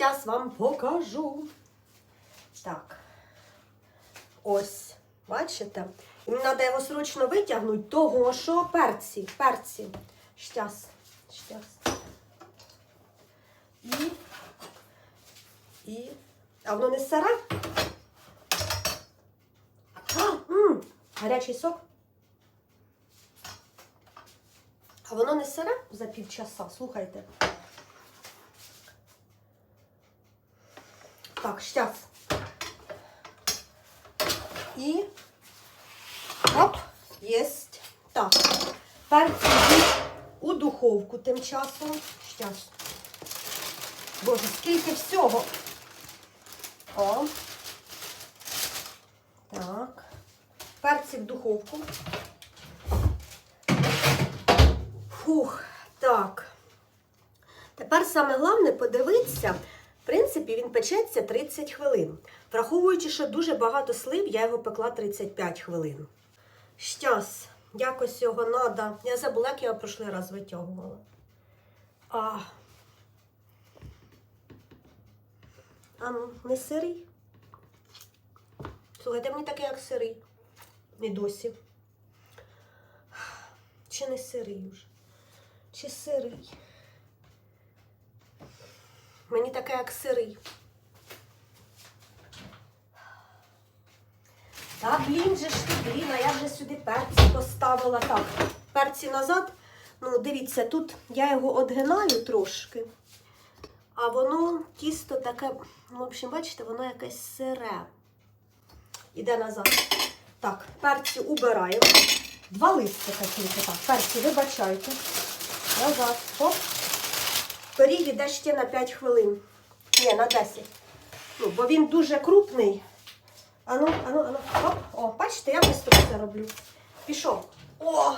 Щас вам покажу. Так. Ось, бачите? І мені треба його срочно витягнути, того що перці, перці. Щас, щас. І. І. А воно не сире? А, м, гарячий сок. А воно не сире за півчаса, слухайте. Так, щас. І оп, єсть. Так. Перці йдуть у духовку тим часом. Щас. Боже, скільки всього. О. Так. Перці в духовку. Фух, так. Тепер саме головне подивитися. Принципі, він печеться 30 хвилин. Враховуючи, що дуже багато слив, я його пекла 35 хвилин. Щас, якось його треба. Я забула, як я його прошлий раз витягувала. А. А не сирий. Слухайте, мені таке, як сирий. І досі. Чи не сирий вже? Чи сирий? Мені таке, як сирий. Та блін же ж ти, блін, а я вже сюди перці поставила. Так, перці назад. Ну, дивіться, тут я його одгинаю трошки. А воно тісто таке, ну, в общем, бачите, воно якесь сире. Іде назад. Так, перці убираємо. Два листика тільки так. Перці, вибачайте. Назад. Хоп. Пиріг іде ще на 5 хвилин. Ні, на 10. Ну, бо він дуже крупний. Ану, ану, ану. Оп. О, бачите, я швидко це роблю. Пішов. О!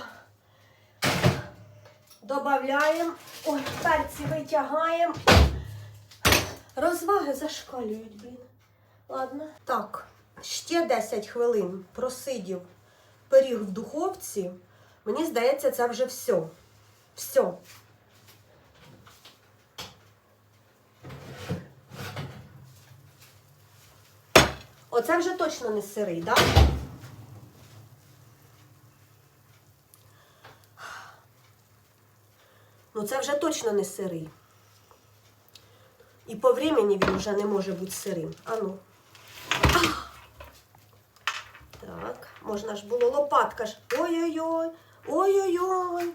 Добавляємо. Ой, перці витягаємо. Розваги зашкалюють, блін. Ладно. Так, ще 10 хвилин просидів пиріг в духовці. Мені здається, це вже все. Все. Оце вже точно не сирий, так? Да? Ну це вже точно не сирий. І по времени він вже не може бути сирим. Ану. Так, можна ж було лопатка ж. Ой-ой-ой, ой-ой-ой.